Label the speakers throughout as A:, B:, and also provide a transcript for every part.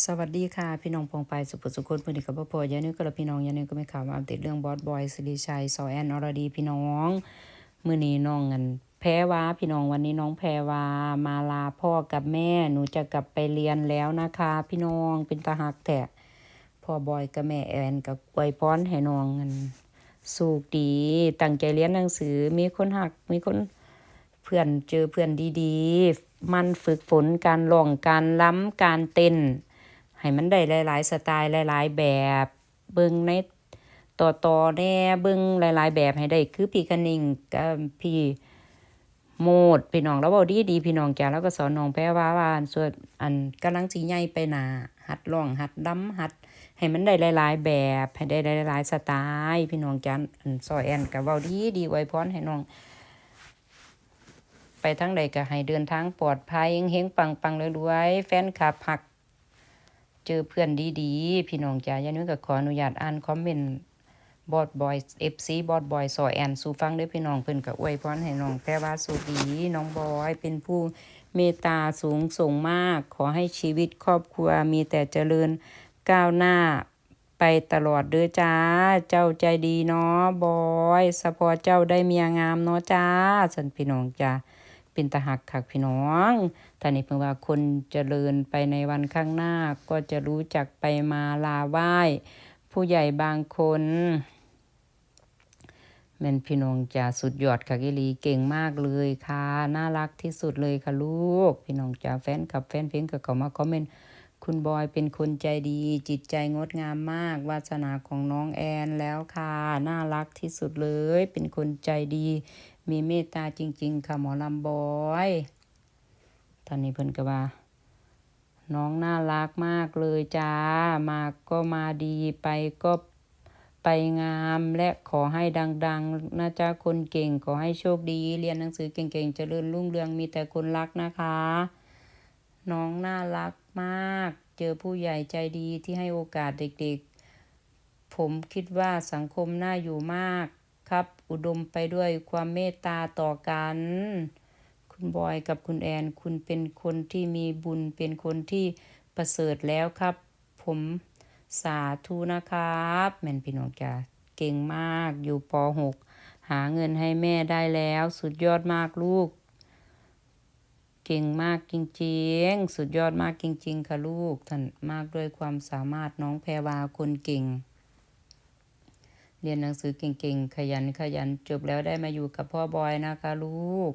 A: สวัสดีค่ะ พี่น้องปองไปสุภสุคนพื่อนกับพ่อพ่อยานึกกับพี่น้องยานึกก็ไม่ข่าวมาอัปเดตเรื่องบอสบอยสิริชัยซอแอนอรดีพี่น้องมื้อนี้น้องเงินแพ้วาพี่น้องวันนี้น้องแพรวามาลาพ่อกับแม่หนูจะกลับไปเรียนแล้วนะคะ พี่น้องเป็นตาหักแตกพ่อบอยกับแม่แอนกับอวยพรให้น้องเงินสุขดีตั้งใจเรียนหนังสือมีคนหักมีคนเพื่อนเจอเพื่อนดีๆ มันฝึกฝนการร้องการล้ำการเต้น ให้มันได้หลาย ๆ สไตล์หลาย ๆ แบบเบิ่งในต่อต่อแน่เบิ่งหลาย ๆ แบบให้ได้คือพี่คณิงกับพี่โมดพี่น้องแล้วเว้าดีดีพี่น้องจ้าแล้วก็สอนน้องแพรว่าว่าส่วนอันกำลังสิใหญ่ไปหนาหัดร้องหัดดำหัด ให้มันได้หลาย ๆ แบบให้ได้หลาย ๆ สไตล์พี่น้องจ้าอันซอยแอนก็เว้าดีดีอวยพรให้น้อง ไปทั้งใดก็ให้เดินทางปลอดภัยเฮงๆปังๆรวยๆแฟนคลับหัก เจอเพื่อนดีๆ พี่น้องจ๋าย่านึกก็ขออนุญาตอ่านคอมเมนต์บอดบอยเอฟซีบอดบอยซอแอนสู่ฟังด้วยพี่น้องเพิ่นก็อวยพรให้น้องแพรว่าสุขดี น้องบอยเป็นผู้เมตตาสูงส่งมาก ขอให้ชีวิตครอบครัวมีแต่เจริญก้าวหน้าไปตลอดเด้อจ้า เจ้าใจดีเนาะบอยสะพอเจ้าได้เมียงามเนาะจ้าสันพี่น้องจ้า เป็นตาหักคักพี่น้องท่านนี้เพิ่งว่าคนเจริญไปในวันข้างหน้า ก็จะรู้จักไปมาลาไหว้ ผู้ใหญ่บางคนแม่นพี่น้องจ้าสุดยอดค่ะกิลีเก่งมากเลยค่ะ น่ารักที่สุดเลยค่ะลูก พี่น้องจ้าแฟนคลับแฟนเพลงก็เขามาคอมเมนต์คุณบอยเป็นคนใจดี จิตใจงดงามมาก วาสนาของน้องแอนแล้วค่ะ น่ารักที่สุดเลย เป็นคนใจดี มีเมตตาจริง ๆ ค่ะหมอลำบอย ตอนนี้เพิ่นก็ว่า น้องน่ารักมากเลยจ้า มาก็มาดีไปก็ไปงามและขอให้ดัง ๆนะจ๊ะคนเก่งขอให้โชคดี เรียนหนังสือเก่งๆเจริญรุ่งเรืองมีแต่คนรักนะคะ น้องน่ารักมาก เจอผู้ใหญ่ใจดีที่ให้โอกาสเด็กๆ ผมคิดว่าสังคมน่าอยู่มาก ครับ อุดมไปด้วยความเมตตาต่อกัน คุณบอยกับคุณแอน คุณเป็นคนที่มีบุญเป็นคนที่ประเสริฐแล้วครับ ผมสาธุนะครับแม่นพี่น้องจ้าเก่งมากอยู่ป .6 หาเงินให้แม่ได้แล้ว สุดยอดมากลูก เก่งมากจริงๆ สุดยอดมากจริง ๆ ค่ะลูกท่านมากด้วยความสามารถน้องแพรวาคนเก่ง เรียนหนังสือเก่งๆ ขยันขยันจบแล้วได้มาอยู่กับพ่อบอยนะคะลูก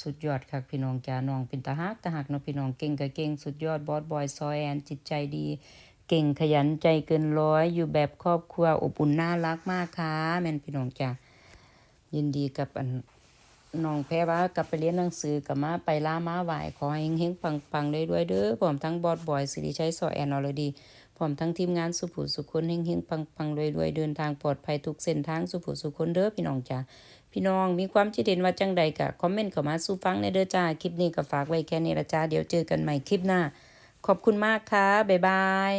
A: สุดยอดค่ะพี่น้องจ้าน้องเป็นตาฮักตาหักเนาะพี่น้องเก่งก็เก่งสุดยอดบอสบอยซอยแอนจิตใจดี เก่งขยันใจเกินร้อยอยู่แบบครอบครัวอบอุ่นน่ารักมากค่ะแม่นพี่น้องจ้ายินดีกับอันน้องแพรว่ากลับไปเรียนหนังสือกับมาไปล่ามาไหวขอให้เฮงๆปังๆเลยด้วยเด้อพร้อมทั้งบอดบอยสิริชัยสอแอนอรดี พร้อมทั้งทีมงานสุผูสุคนเฮงเฮงปังปังรวยรวยเดินทางปลอดภัยทุกเส้นทางสุผูสุคนเด้อพี่น้องจ้าพี่น้องมีความคิดเห็นว่าจังใดกะคอมเมนต์เข้ามาสู้ฟังในเด้อจ้าคลิปนี้ก็ฝากไว้แค่นี้ละจ้าเดี๋ยวเจอกันใหม่คลิปหน้า ขอบคุณมากค่ะบ๊ายบาย